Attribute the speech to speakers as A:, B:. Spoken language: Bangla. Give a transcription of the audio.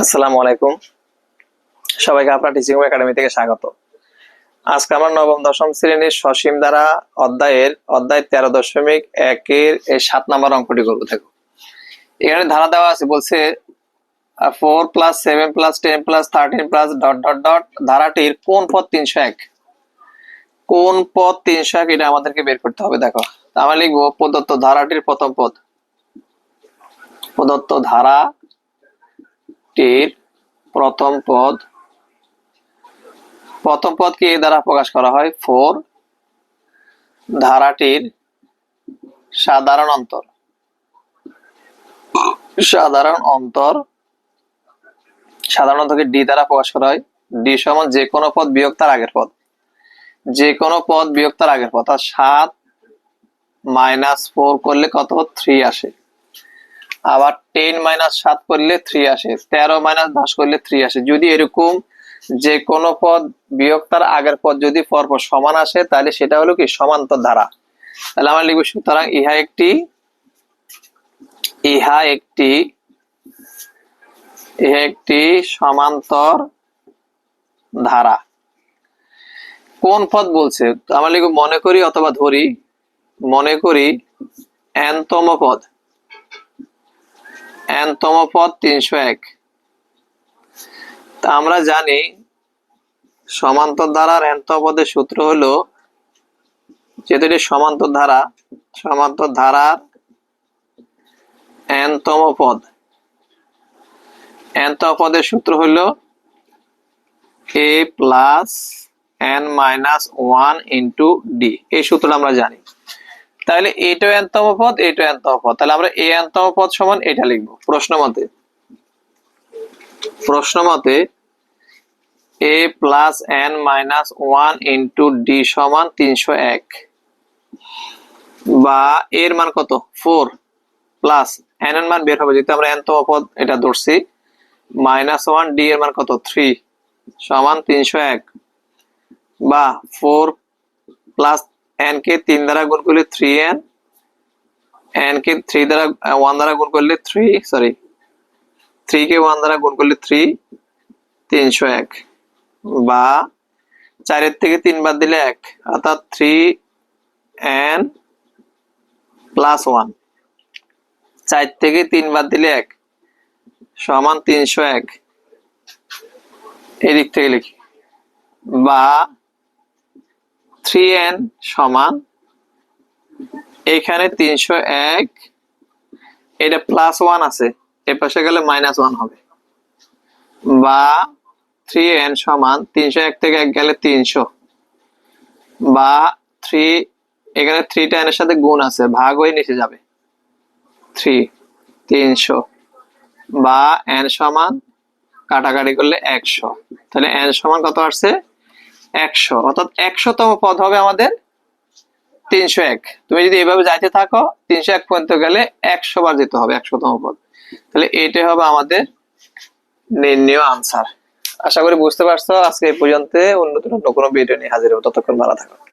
A: আসসালামু আলাইকুম। সবাইকে আপনার টিচিং একাডেমি থেকে স্বাগত। আজকে আমার নবম, দশম শ্রেণির সসীম দ্বারা অধ্যায়ের অধ্যায় তেরো দশমিক একের এই সাত নাম্বার অঙ্কটি করব, দেখো। এখানে ধারা দেওয়া আছে, বলছে, four plus seven plus ten plus thirteen plus dot dot dot ধারাটির কোন পদ তিনশো এক? কোন পদ তিনশো এক এটা আমাদেরকে বের করতে হবে, দেখো। আমরা লিখব, প্রদত্ত ধারাটির প্রথম পদ। প্রদত্ত ধারা টির প্রথম পদ। প্রথম পদকে এ দ্বারা প্রকাশ করা হয় ফোর। ধারাটির সাধারণ অন্তর। সাধারণ অন্তর। সাধারণ অন্তরকে ডি দ্বারা প্রকাশ করা হয়। ডি সমান যে কোনো পদ বিয়োগ তার আগের পদ। যে কোনো পদ বিয়োগ তার আগের পদ। আর সাত মাইনাস ফোর করলে কত? থ্রি আসে। আবার টেন মাইনাস সাত করলে থ্রি আসে, তেরো মাইনাস দশ করলে থ্রি আসে। যদি এরকম যে কোনো পদ বিয়োগ তার আগের পদ যদি পরপর সমান আসে, তাহলে সেটা হলো কি? সমান্তর ধারা। তাহলে আমরা লিখব, সুতরাং ইহা একটি ইহা একটি ইহা একটি সমান্তর ধারা। কোন পদ বলছে? আমরা লিখব মনে করি অথবা ধরি, মনে করি এনতম পদ। এনতম পদ তিনশো এক। তা আমরা জানি সমান্তর ধারার এনতম পদের সূত্র হলো যেহেতু সমান্তর ধারা, সমান্তর ধারার এনতম পদ। এনতম পদের সূত্র হলো A plus N minus one into D. এই সূত্রটা আমরা জানি। তাহলে এটাও এনতম পদ এটাও এনতম পদ তাহলে আমরা এ এনতম পদ সমান এটা লিখব। প্রশ্ন মতে প্রশ্ন মতে A plus N minus one into D সমান তিনশো এক। বা এর মান কত? ফোর প্লাস এন এর মান বের হবে। যেহেতু আমরা এনতম পদ এটা ধরছি মাইনাস ওয়ান ডি এর মান কত? থ্রি সমান তিনশো এক। বা ফোর প্লাস এন কে তিন দ্বারা গুণ করলে থ্রি এন এন কে থ্রি দ্বারা ওয়ান দ্বারা গুণ করলে থ্রি সরি থ্রি কে ওয়ান দ্বারা গুণ করলে থ্রি তিনশো এক, বা চারের থেকে তিন বাদ দিলে এক, অর্থাৎ থ্রি এন প্লাস ওয়ান চার থেকে তিন বাদ দিলে এক, সমান তিনশো এক, এদিক থেকে লিখি, বা থ্রি এন সমান এখানে তিনশো এক, এটা প্লাস ওয়ান আছে, এ পাশে গেলে মাইনাস ওয়ান হবে। বা থ্রি এন সমান তিনশো এক থেকে এক গেলে তিনশো। বা থ্রি, এখানে থ্রিটা এনের সাথে গুণ আছে, ভাগ হয়ে নিচে যাবে। থ্রি, তিনশো। বা এন সমান কাটাকাটি করলে একশো। তাহলে এন সমান কত আসছে? একশো। অর্থাৎ একশোতম পদ হবে আমাদের তিনশো এক। তুমি যদি এভাবে যাইতে থাকো, তিনশো এক পর্যন্ত গেলে একশো বার যেতে হবে, একশোতম পদ। তাহলে এটাই হবে আমাদের নির্ণয় আনসার আশা করি বুঝতে পারছ, আজকে এই পর্যন্ত অন্য কোনো ভিডিও নিয়ে হাজির হব। ততক্ষণ ভালো থাকো।